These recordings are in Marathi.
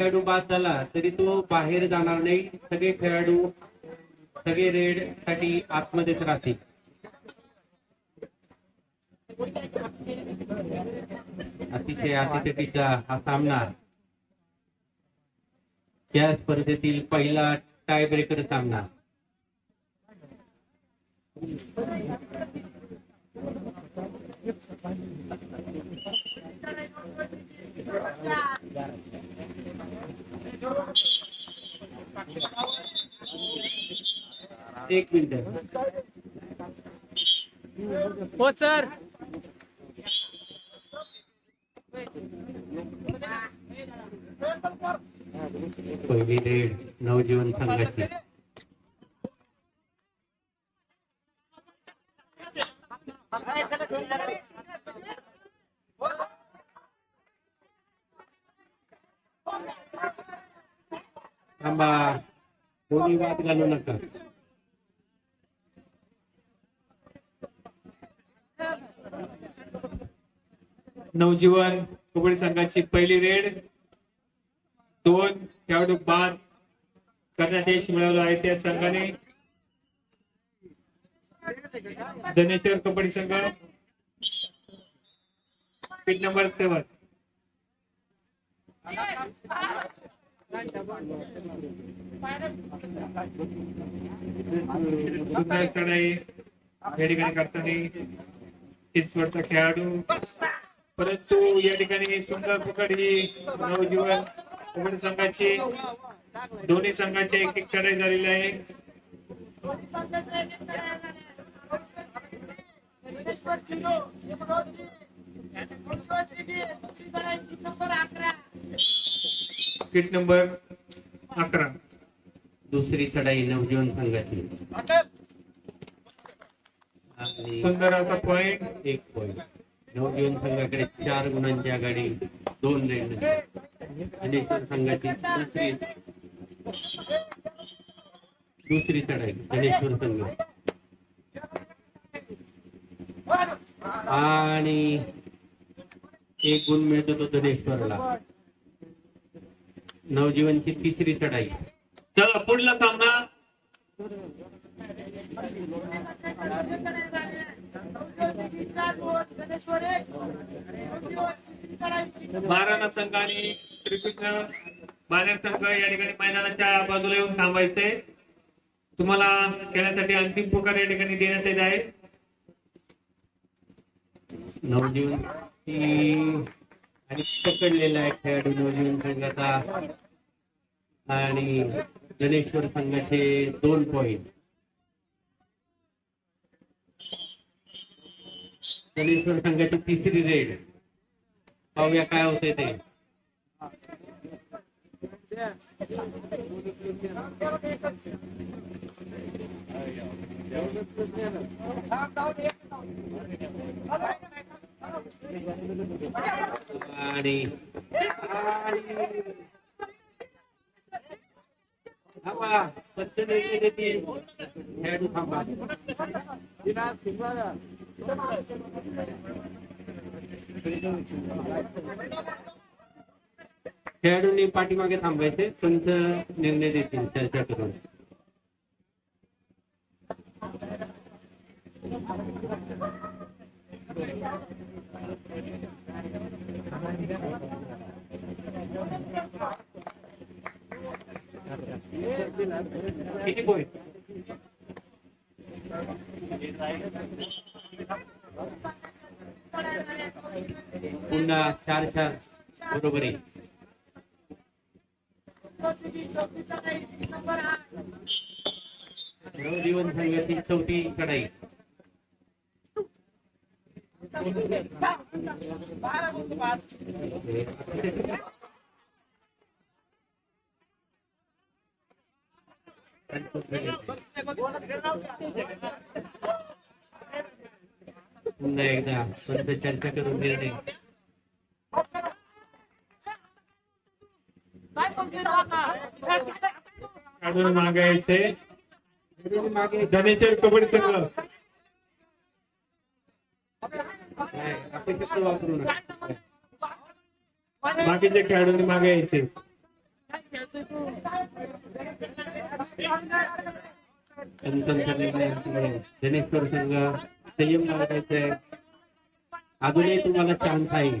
खेळाडू बाद झाला तरी तो बाहेर जाणार नाही. सगळे खेळाडू सगळे रेडसाठी आतमध्येच राहतील. अतिशय अतिशकीचा हा सामना. या स्पर्धेतील पहिला टाय ब्रेकर सामना. एक मिनिट. हो सर. पहिली रेड नवजीवन संघटना. थांबा. कोणी वाद घालू नका. नवजीवन कबड्डी संघाची पहिली रेड. दोन खेळाडू बाद करण्यात यश मिळवलं आहे त्या संघाने. धनेश्वर कबड्डी संघ नंबर सेवन दुसऱ्या चढाई या ठिकाणी करताना चिंचवडचा खेळाडू. परंतु या ठिकाणी सुंदर पकड ही नवजीवन कबड्डी संघाची दोन्ही संघाचे एक एक चढाई झालेली आहे. किट नंबर अकरा. दुसरी चढाई नवजीवन संघाची आणि सुंदर असा पॉइंट एक पॉईंट नवजीवन संघाकडे चार गुणांची आघाडी दोन रेड धनेश्वर संघाची दुसरी दुसरी चढाई धनेश्वर संघ. आणि एक गुण मिळतो तो धनेश्वरला नवजीवनची तिसरी चढाई. चला पुढला सामना महाराणा संघ आणि श्रीकृष्ण बाजार संघ या ठिकाणी मैदानाच्या बाजूला येऊन थांबायचे तुम्हाला खेळण्यासाठी अंतिम पुकार या ठिकाणी देण्यात येत आहे. नवजीवन आणि पकडलेला आहे खेळाडू नवजीवन संघाचा. आणि गणेश्वर संघाचे दोन पॉइंट गणेश्वर संघाची तिसरी रेड. पाहूया काय होते ते. आणि थांबा सत्य निर्णय देतील खेळाडू थांबा खेळाडूंनी पाठीमागे थांबायचे पंच निर्णय देतील चर्चा करून किती पॉईंट पुन्हा चार चार. बरोबर आहे. नवजीवन संघाची चौथी चढाई पुन्हा एकदा पंच चर्चा करून निर्णय काढून मागायचे मागे धनेश्वर कबड्डी संघ काय अपेक्षित वापरू नका बाकीचे खेळाडूंनी मागे यायचे. धनेश्वर संघ संयम बाळगायचा आहे अजूनही तुम्हाला चान्स आहे.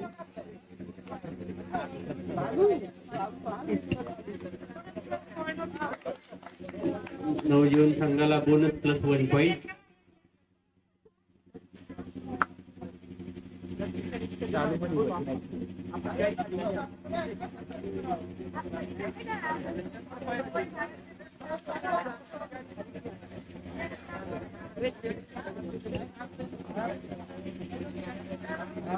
नवजीवन संघाला बोनस प्लस वन पॉईंट पहा,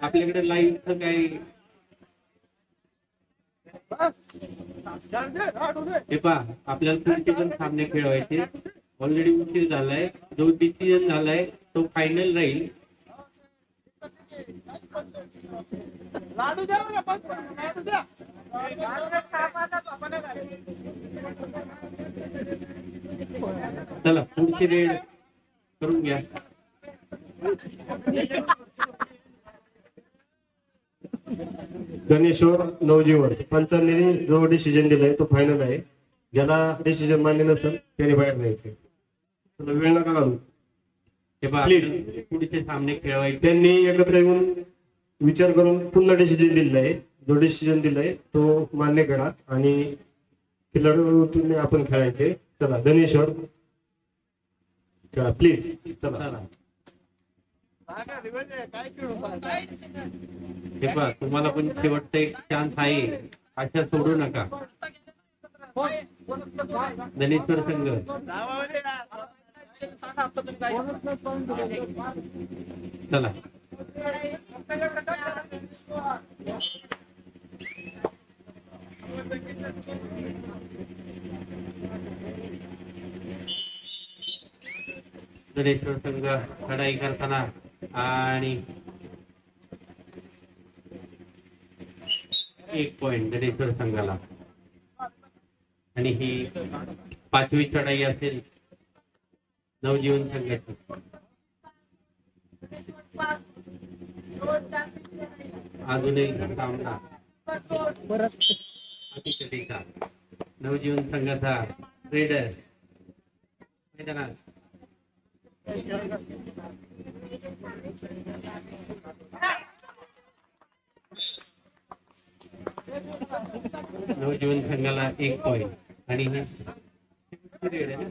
आपल्याकडे लाईव्ह हे आपल्याला सामने खेळवायचे. ऑलरेडी उशीर झालाय. जो डिसिजन झालाय तो फायनल राहील. चला पुढची रेड करून घ्या. गणेश्वर नवजीवन पंचांनी जो डिसिजन दिलाय तो फायनल आहे. ज्याला डिसिजन मान्य नसेल त्याने बाहेर न्यायचे. चला, वेळ नका घालू. हे पुढचे सामने खेळवायचे. त्यांनी एकत्र येऊन विचार करून पुन्हा डिसिजन दिलेला आहे. जो डिसिजन दिलाय तो मान्य करा. आणि खिलाडू आपण खेळायचे. चला गणेश्वर खेळा प्लीज चला. चला. हे पहा तुम्हाला पण शेवटचा एक चान्स आहे. आशा सोडू नका. धनेश्वर संघ. चला. धनेश्वर संघ लढाई करताना आणि एक पॉइंट धनेश्वर संघाला. आणि ही पाचवी चढाई असेल नवजीवन संघाची. अजूनही सामना नवजीवन संघाचा रेडर मैदानात. नवजीवन संघाला एक पॉइंट आणि हे रेड आहे ना?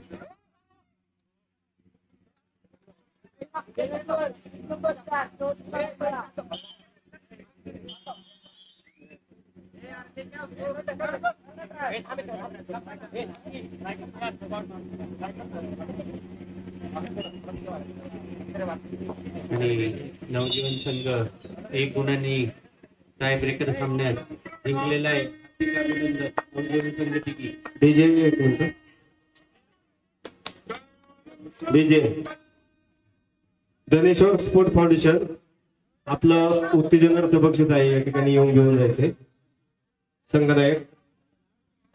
आणि नवजीवन संघ एक गुणांनी टाय ब्रेकर सामन्यात जिंकलेला आहे. नवजीवन संघ डीजे एक minute. DJ Dhaneshwar sport foundation आपलं उत्तेजनार्थ बक्षीस आहे. या ठिकाणी येऊन घेऊन जायचे संघनायक.